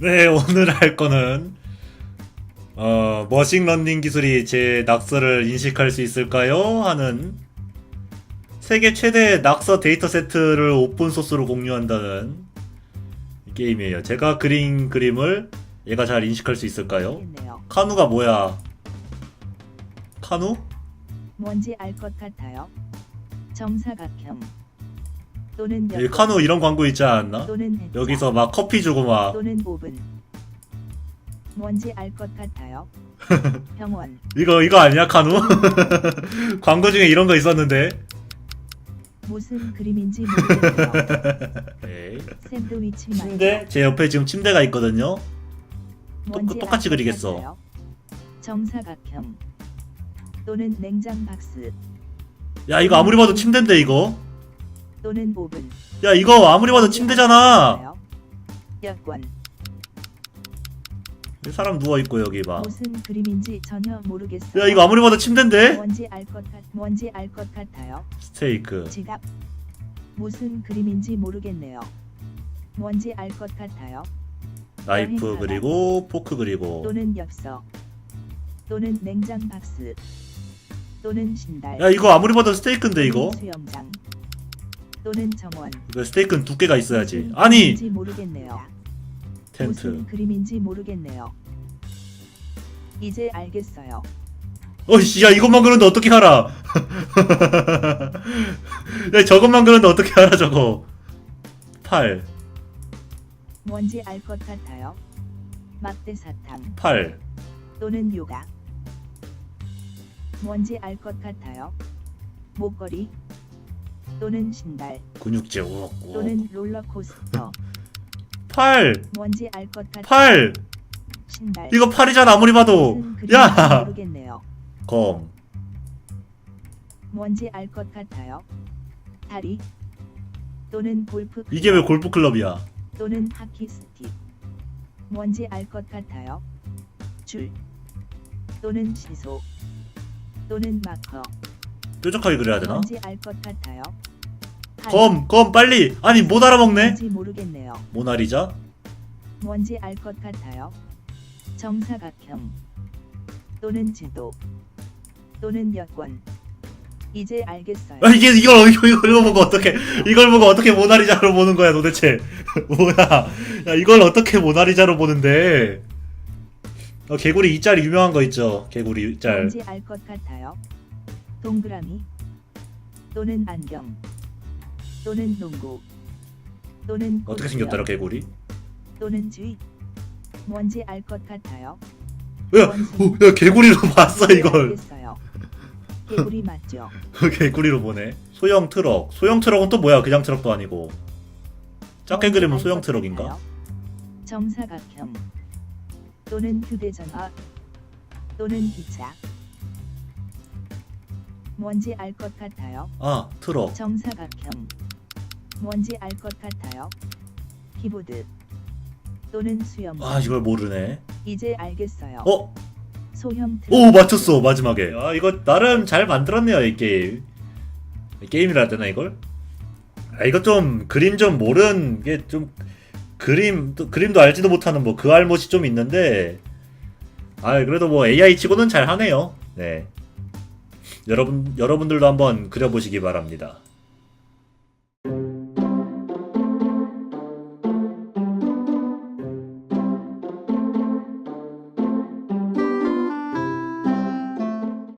네, 오늘 할 거는 어, 머신러닝 기술이 제 낙서를 인식할 수 있을까요? 하는 세계 최대 낙서 데이터 세트를 오픈 소스로 공유한다는 게임이에요. 제가 그린 그림을 얘가 잘 인식할 수 있을까요? 카누가 뭐야? 카누? 뭔지 알 것 같아요. 정사각형 또는 카누 이런 광고 있지 않았나? 또는 여기서 막 커피 주고 막 또는 5분 뭔지 알 것 같아요. 병원 이거 이거 아니야 카누? 광고 중에 이런 거 있었는데. 무슨 그림인지 모르겠네요. 네. 샌드위치 말고 침대 제 옆에 지금 침대가 있거든요. 뭔지 똑같이 알것 그리겠어. 같아요. 정사각형 또는 냉장 박스 야 이거 아무리 봐도 침대인데 이거. 또는 5분 야 이거 아무리 봐도 침대잖아. 여권 이 사람 누워 있고 여기 봐. 무슨 그림인지 전혀 모르겠어요. 야 이거 아무리 봐도 침대인데? 뭔지 알 것 같, 뭔지 알 것 같아요. 스테이크. 지갑. 무슨 그림인지 모르겠네요. 뭔지 알 것 같아요. 나이프 그리고 포크 그리고. 또는 엽서. 또는 냉장 박스. 또는 신발. 야 이거 아무리 봐도 스테이크인데 이거. 수영장. 또는 정원. 이거 스테이크는 두께가 있어야지. 아니 모르겠네요. 텐트. 무슨 그림인지 모르겠네요. 이제 알겠어요. 어이씨 야 이것만 그렸는데 어떻게 알아? 야 저것만 그렸는데 어떻게 알아 저거? 팔, 뭔지 알 것 같아요. 막대 사탕. 팔. 또는 요가. 뭔지 알 것 같아요. 목걸이 또는 신발 근육질 우럭 우럭. 또는 롤러코스터. 팔, 뭔지 알 것 같아요. 팔. 신발. 이거 팔이잖아 아무리 봐도. 무슨 그림인지 야, 모르겠네요. 검. 뭔지 알 것 같아요. 다리 또는 골프 이게 왜 골프 클럽이야? 또는 하키 스틱. 뭔지 알 것 같아요. 줄 또는 시소 또는 마커. 뾰족하게 그려야 되나? 뭔지 알 것 같아요. 검, 검 빨리. 아니 못 알아먹네. 뭔지 모르겠네요. 모나리자? 뭔지 알 것 같아요. 정사각형 또는 지도 또는 여권. 이제 알겠어요. 아 이게 이걸 이거 이걸 보고 어떻게 이걸 보고 어떻게 모나리자로 보는 거야 도대체? 뭐야? 야 이걸 어떻게 모나리자로 보는데? 어, 개구리 이 짤이 유명한 거 있죠? 개구리 짤. 뭔지 알 것 같아요. 동그라미 또는 안경 또는 농구 또는 어떻게 꽃병, 생겼더라 개구리? 또는 주의. 뭔지 알 것 같아요. 야, 오, 야 개구리로 봤어 이걸. 알겠어요. 개구리 맞죠? 개구리로 보네. 소형 트럭. 소형 트럭은 또 뭐야? 그냥 트럭도 아니고. 작게 뭔지 그리면 알 소형 것 트럭인가? 같아요. 정사각형 또는 휴대전화 또는 기차. 뭔지 알 것 같아요. 아 트럭. 정사각형 뭔지 알 것 같아요. 키보드 또는 수염. 아 이걸 모르네. 이제 알겠어요. 어? 소형. 오 맞췄어 마지막에. 아 이거 나름 잘 만들었네요 이 게임. 이 게임이라 되나 이걸? 아 이거 좀 그림 좀 모르는 게좀 그림 또 그림도 알지도 못하는 뭐 그 알못이 좀 있는데 아 그래도 뭐 AI 치고는 잘 하네요. 네. 여러분 여러분들도 한번 그려보시기 바랍니다.